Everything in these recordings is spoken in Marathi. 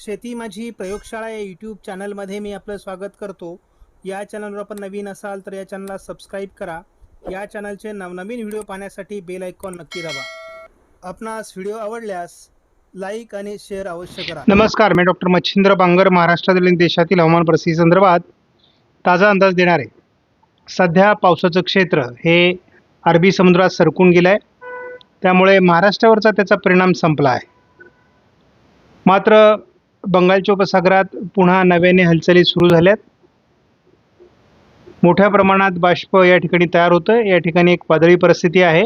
शेती माझी प्रयोगशाळा या यूट्यूब चॅनलमध्ये मी आपलं स्वागत करतो. या चॅनलवर आपण नवीन असाल तर या चॅनलला सबस्क्राईब करा. या चॅनलचे नवनवीन व्हिडिओ पाहण्यासाठी बेल आयकॉन नक्की दाबा. आपणास व्हिडिओ आवडल्यास लाईक आणि शेअर अवश्य करा. नमस्कार मी डॉक्टर मच्छिंद्र बांगर महाराष्ट्रातील आणि देशातील हवामान परिस्थिती संदर्भात ताजा अंदाज देणार. आहे सध्या पावसाचं क्षेत्र हे अरबी समुद्रात सरकून गेलं आहे त्यामुळे महाराष्ट्रावरचा त्याचा परिणाम संपला आहे. मात्र बंगालच्या उपसागरात पुन्हा नव्याने हालचाली सुरू झाल्यात. मोठ्या प्रमाणात बाष्प या ठिकाणी तयार होतं. या ठिकाणी एक वादळी परिस्थिती आहे.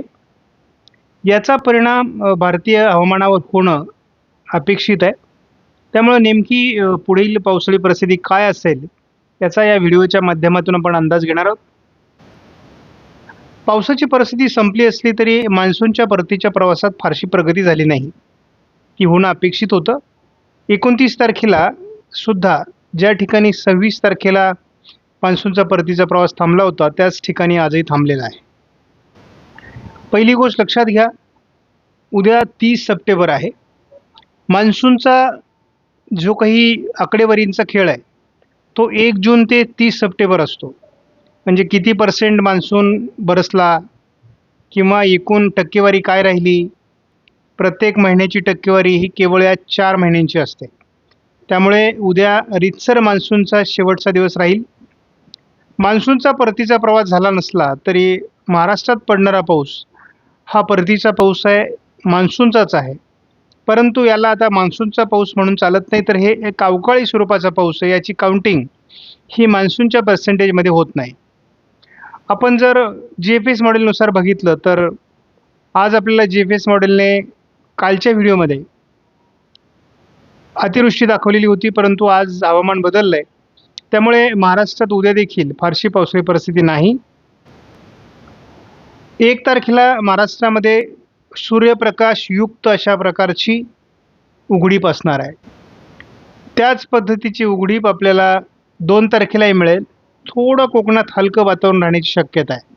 याचा परिणाम भारतीय हवामानावर होणं अपेक्षित आहे. त्यामुळं नेमकी पुढील पावसाळी परिस्थिती काय असेल याचा या व्हिडिओच्या माध्यमातून आपण अंदाज घेणार आहोत. पावसाची परिस्थिती संपली असली तरी मान्सूनच्या परतीच्या प्रवासात फारशी प्रगती झाली नाही ती होणं अपेक्षित होतं. एकोणतीस तारखेला सुद्धा ज्या ठिकाणी सव्वीस तारखेला मान्सूनचा परतीचा प्रवास थांबला होता त्याच ठिकाणी आजही थांबलेला आहे. पहिली गोष्ट लक्षात घ्या उद्या तीस सप्टेंबर आहे. मान्सूनचा जो काही आकडेवारींचा खेळ आहे तो एक जून ते तीस सप्टेंबर असतो. म्हणजे किती पर्सेंट मान्सून बरसला किंवा एकूण टक्केवारी काय राहिली प्रत्येक महिन्याची टक्केवारी ही केवळ या चार महिन्यांची असते. त्यामुळे उद्या रितसर मान्सूनचा शेवटचा दिवस राहील. मान्सूनचा परतीचा प्रवास झाला नसला तरी महाराष्ट्रात पडणारा पाऊस हा परतीचा पाऊस आहे मान्सूनचाच आहे. परंतु याला आता मान्सूनचा पाऊस म्हणून चालत नाही तर हे एक अवकाळी स्वरूपाचा पाऊस आहे याची काउंटिंग ही मान्सूनच्या पर्सेंटेजमध्ये होत नाही. आपण जर जी एफ एस मॉडेलनुसार बघितलं तर आज आपल्याला जी एफ एस मॉडेलने कालच्या व्हिडिओमध्ये अतिवृष्टी दाखवलेली होती परंतु आज हवामान बदललं आहे त्यामुळे महाराष्ट्रात उद्या देखील फारशी पावसाळी परिस्थिती नाही. एक तारखेला महाराष्ट्रामध्ये सूर्यप्रकाश युक्त अशा प्रकारची उघडीप असणार आहे. त्याच पद्धतीची उघडीप आपल्याला दोन तारखेलाही मिळेल. थोडं कोकणात हलकं वातावरण राहण्याची शक्यता आहे.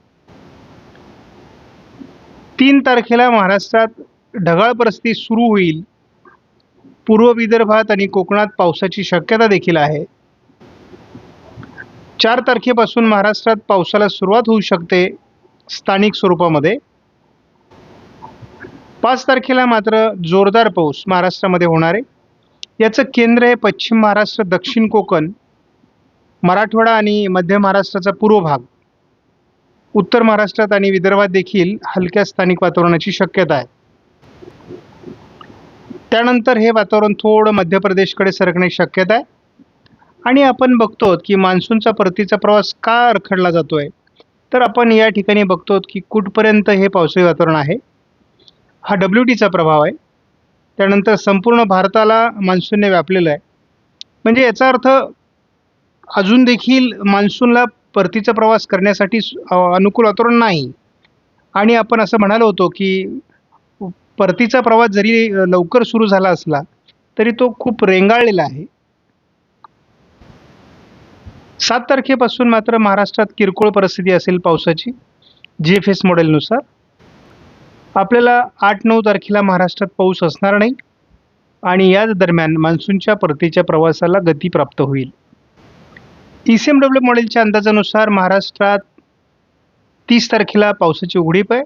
तीन तारखेला महाराष्ट्रात ढगाळ परिस्थिती सुरू होईल. पूर्व विदर्भात आणि कोकणात पावसाची शक्यता देखील आहे. चार तारखेपासून महाराष्ट्रात पावसाला सुरुवात होऊ शकते स्थानिक स्वरूपामध्ये. पाच तारखेला मात्र जोरदार पाऊस महाराष्ट्रामध्ये होणार. आहे याचं केंद्र आहे पश्चिम महाराष्ट्र दक्षिण कोकण मराठवाडा आणि मध्य महाराष्ट्राचा पूर्व भाग. उत्तर महाराष्ट्रात आणि विदर्भात देखील हलक्या स्थानिक वातावरणाची शक्यता आहे. त्यानंतर हे वातावरण थोडं मध्य प्रदेशकडे सरकण्याची शक्यता आहे. आणि आपण बघतो की मान्सूनचा परतीचा प्रवास का रखडला जातो आहे तर आपण या ठिकाणी बघतो की कुठपर्यंत हे पावसाळी वातावरण आहे. हा डब्ल्यू टीचा प्रभाव आहे. त्यानंतर संपूर्ण भारताला मान्सूनने व्यापलेलं आहे. म्हणजे याचा अर्थ अजून देखील मान्सूनला परतीचा प्रवास करण्यासाठी अनुकूल वातावरण नाही. आणि आपण असं म्हणालो होतो की परतीचा प्रवास जरी लवकर सुरू झाला असला तरी तो खूप रेंगाळलेला आहे. सात तारखेपासून मात्र महाराष्ट्रात किरकोळ परिस्थिती असेल पावसाची जी एफ एस मॉडेलनुसार. आपल्याला आठ नऊ तारखेला महाराष्ट्रात पाऊस असणार नाही आणि याच दरम्यान मान्सूनच्या परतीच्या प्रवासाला गती प्राप्त होईल. ई सी एम डब्ल्यू मॉडेलच्या अंदाजानुसार महाराष्ट्रात तीस तारखेला पावसाची उघडीप आहे.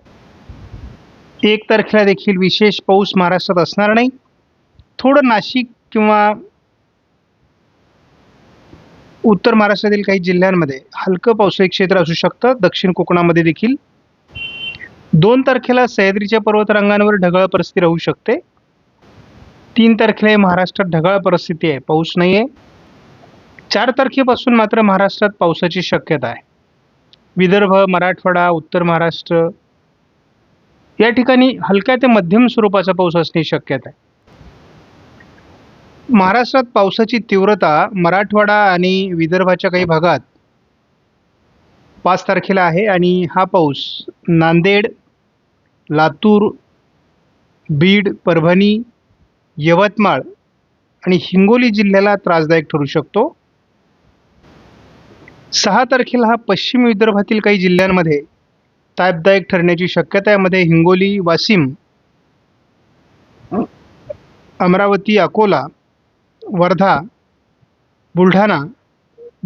एक तारखेला देखील विशेष पाऊस महाराष्ट्रात असणार नाही. थोडं नाशिक किंवा उत्तर महाराष्ट्रातील काही जिल्ह्यांमध्ये हलकं पावसाळी क्षेत्र असू शकतं. दक्षिण कोकणामध्ये देखील दोन तारखेला सह्याद्रीच्या पर्वतरांगांवर ढगाळ परिस्थिती राहू शकते. तीन तारखेला महाराष्ट्रात ढगाळ परिस्थिती आहे. पाऊस नाही आहे चार तारखेपासून मात्र महाराष्ट्रात पावसाची शक्यता आहे. विदर्भ मराठवाडा उत्तर महाराष्ट्र या ठिकाणी हलक्या ते मध्यम स्वरूपाचा पाऊस असण्याची शक्यता आहे. महाराष्ट्रात पावसाची तीव्रता मराठवाडा आणि विदर्भाच्या काही भागात पाच तारखेला आहे आणि हा पाऊस नांदेड लातूर बीड परभणी यवतमाळ आणि हिंगोली जिल्ह्याला त्रासदायक ठरू शकतो. सहा तारखेला हा पश्चिम विदर्भातील काही जिल्ह्यांमध्ये तापदायक ठरण्याची शक्यता यामध्ये हिंगोली वाशिम अमरावती अकोला वर्धा बुलढाणा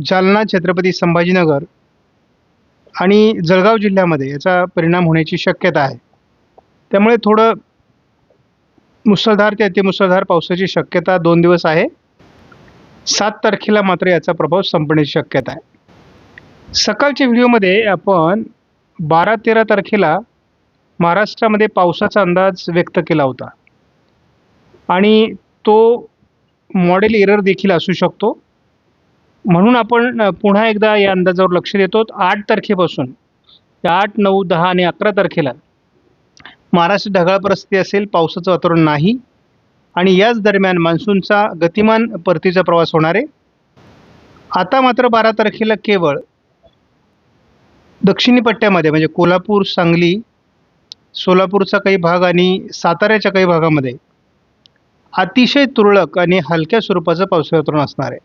जालना छत्रपती संभाजीनगर आणि जळगाव जिल्ह्यामध्ये याचा परिणाम होण्याची शक्यता आहे. त्यामुळे थोडं मुसळधार ते अतिमुसळधार पावसाची शक्यता दोन दिवस आहे. सात तारखेला मात्र याचा प्रभाव संपण्याची शक्यता आहे. सकाळच्या व्हिडिओमध्ये आपण बारा तेरा तारखेला महाराष्ट्रामध्ये पावसाचा अंदाज व्यक्त केला होता. आणि तो मॉडेल एरर देखील असू शकतो. म्हणून आपण पुन्हा एकदा या अंदाजावर लक्ष देतो. आठ तारखेपासून आठ नऊ दहा आणि अकरा तारखेला महाराष्ट्र ढगाळ परिस्थिती असेल पावसाचं वातावरण नाही आणि याच दरम्यान मान्सूनचा गतिमान परतीचा प्रवास होणार आहे. आता मात्र बारा तारखेला केवळ दक्षिणी पट्ट्यामध्ये म्हणजे कोल्हापूर सांगली सोलापूरचा काही भाग आणि साताऱ्याच्या काही भागामध्ये अतिशय तुरळक आणि हलक्या स्वरूपाचं पावसाळी वातावरण असणार आहे.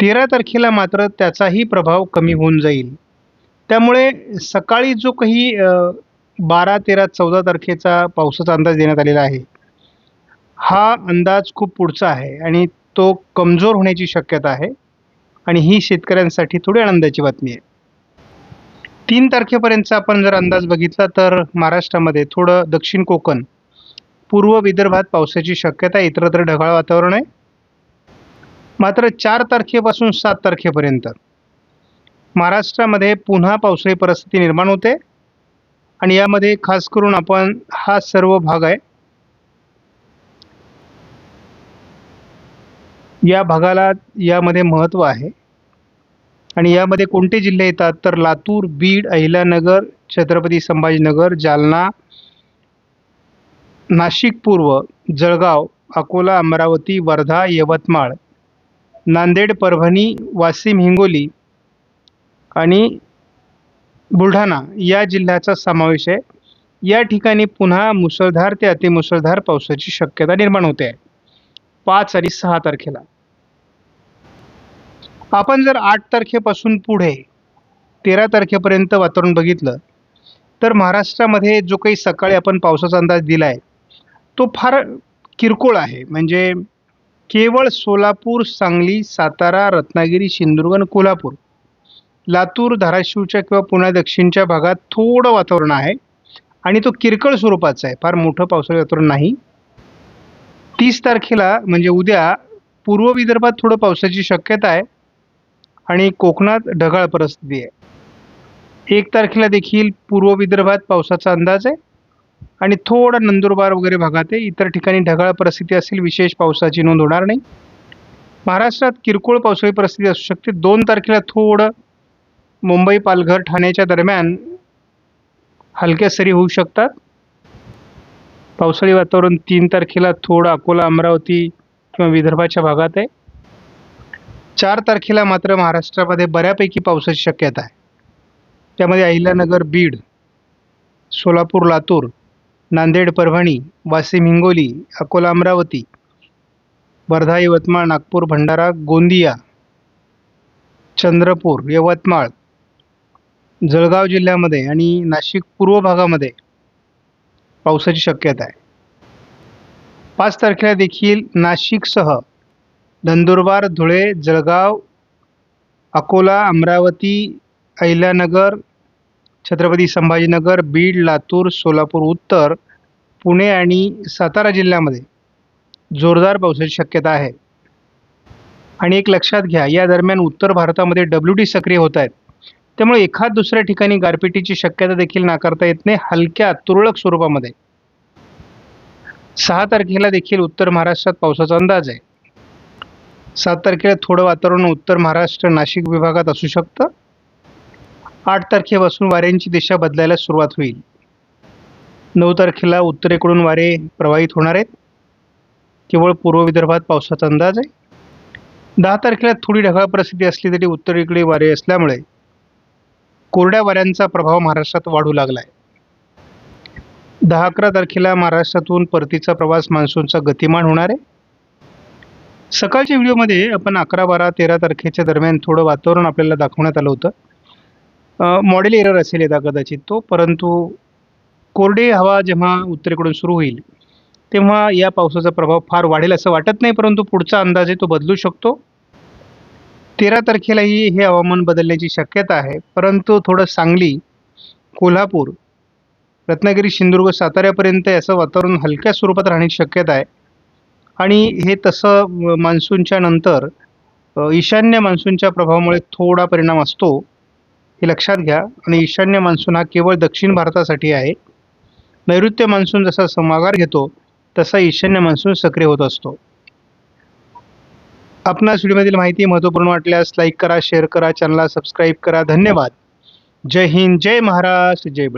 तेरा तारखेला मात्र त्याचाही प्रभाव कमी होऊन जाईल. त्यामुळे सकाळी जो काही बारा तेरा चौदा तारखेचा पावसाचा अंदाज देण्यात आलेला आहे हा अंदाज खूप पुढचा आहे आणि तो कमजोर होण्याची शक्यता आहे आणि ही शेतकऱ्यांसाठी थोडी आनंदाची बातमी आहे. तीन तारखेपर्यंतचा आपण जर अंदाज बघितला तर महाराष्ट्रामध्ये थोडं दक्षिण कोकण पूर्व विदर्भात पावसाची शक्यता इतरत्र ढगाळ वातावरण आहे. मात्र चार तारखेपासून सात तारखेपर्यंत महाराष्ट्रामध्ये पुन्हा पावसाळी परिस्थिती निर्माण होते आणि यामध्ये खास करून आपण हा सर्व भाग आहे. या भागाला यामध्ये महत्त्व आहे. आणि यामध्ये कोणते जिल्हे येतात? तर लातूर बीड अहिल्यानगर छत्रपती संभाजीनगर जालना नाशिक पूर्व जळगाव अकोला अमरावती वर्धा यवतमाळ नांदेड परभणी वाशिम हिंगोली आणि बुलढाणा या जिल्ह्याचा समावेश आहे. या ठिकाणी पुन्हा मुसळधार ते अतिमुसळधार पावसाची शक्यता निर्माण होते. आहे पाच आणि सहा तारखेला. आपण जर आठ तारखेपासून पुढे तेरा तारखेपर्यंत वातावरण बघितलं तर महाराष्ट्रामध्ये जो काही सकाळी आपण पावसाचा अंदाज दिला आहे तो फार किरकोळ आहे. म्हणजे केवळ सोलापूर सांगली सातारा रत्नागिरी सिंधुदुर्ग आणि कोल्हापूर लातूर धाराशिवच्या किंवा पुण्या दक्षिणच्या भागात थोडं वातावरण आहे आणि तो किरकोळ स्वरूपाचा आहे. फार मोठं पावसाळी वातावरण नाही. तीस तारखेला म्हणजे उद्या पूर्व विदर्भात थोडं पावसाची शक्यता आहे. आणि कोकणात ढगाळ परिस्थिती आहे. एक तारखेला देखील पूर्व विदर्भात पावसाचा अंदाज आहे आणि थोडा नंदुरबार वगैरे भागात आहे. इतर ठिकाणी ढगाळ परिस्थिती असेल विशेष पावसाची नोंद होणार नाही. महाराष्ट्रात किरकोळ पावसाळी परिस्थिती असू शकते. दोन तारखेला थोडं मुंबई पालघर ठाण्याच्या दरम्यान हलक्या सरी होऊ शकतात. पावसाळी वातावरण तीन तारखेला थोडं अकोला अमरावती किंवा विदर्भाच्या भागात आहे. चार तारखेला मात्र महाराष्ट्रामध्ये बऱ्यापैकी पावसाची शक्यता आहे. त्यामध्ये अहिल्यानगर बीड सोलापूर लातूर नांदेड परभणी वाशिम हिंगोली अकोला अमरावती वर्धा यवतमाळ नागपूर भंडारा गोंदिया चंद्रपूर यवतमाळ जळगाव जिल्ह्यामध्ये आणि नाशिक पूर्व भागामध्ये पावसाची शक्यता आहे. पाच तारखेला देखील नाशिकसह नंदुरबार धुळे जळगाव अकोला अमरावती अहिल्यानगर छत्रपती संभाजीनगर बीड लातूर सोलापूर उत्तर पुणे आणि सातारा जिल्ह्यामध्ये जोरदार पावसाची शक्यता आहे. आणि एक लक्षात घ्या या दरम्यान उत्तर भारतामध्ये डब्ल्यू डी सक्रिय होत आहेत. त्यामुळे एखाद दुसऱ्या ठिकाणी गारपिटीची शक्यता देखील नाकारता येत नाही हलक्या तुरळक स्वरूपामध्ये. सहा तारखेला देखील उत्तर महाराष्ट्रात पावसाचा अंदाज आहे. सात तारखेला थोडं वातावरण उत्तर महाराष्ट्र नाशिक विभागात असू शकतं. आठ तारखेपासून वाऱ्यांची दिशा बदलायला सुरुवात होईल. नऊ तारखेला उत्तरेकडून वारे प्रवाहित होणार आहेत. केवळ पूर्व विदर्भात पावसाचा अंदाज आहे. दहा तारखेला थोडी ढगाळ परिस्थिती असली तरी उत्तरेकडे वारे असल्यामुळे कोरड्या वाऱ्यांचा प्रभाव महाराष्ट्रात वाढू लागला आहे दहा अकरा तारखेला महाराष्ट्रातून परतीचा प्रवास मान्सूनचा गतिमान होणार आहे. सकाळच्या व्हिडिओमध्ये आपण अकरा बारा तेरा तारखेच्या दरम्यान थोडं वातावरण आपल्याला दाखवण्यात आलं होतं. मॉडेल एरर असेल येता कदाचित तो परंतु कोरडे हवा जेव्हा उत्तरेकडून सुरू होईल तेव्हा या पावसाचा प्रभाव फार वाढेल असं वाटत नाही परंतु पुढचा अंदाज आहे तो बदलू शकतो. तेरा तारखेलाही हे हवामान बदलण्याची शक्यता आहे परंतु थोडं सांगली कोल्हापूर रत्नागिरी सिंधुदुर्ग साताऱ्यापर्यंत याचं वातावरण हलक्या स्वरूपात राहण्याची शक्यता आहे. आणि हे तसं मान्सूनच्या नंतर ईशान्य मान्सूनच्या प्रभावामुळे थोडा परिणाम असतो हे लक्षात घ्या. आणि ईशान्य मान्सून हा केवळ दक्षिण भारतासाठी आहे. नैऋत्य मान्सून जसा समागार घेतो तसा ईशान्य मान्सून सक्रिय होत असतो. आपणास व्हिडिओमधील माहिती महत्त्वपूर्ण वाटल्यास लाईक करा शेअर करा चॅनलला सबस्क्राईब करा. धन्यवाद. जय हिंद जय महाराष्ट्र जय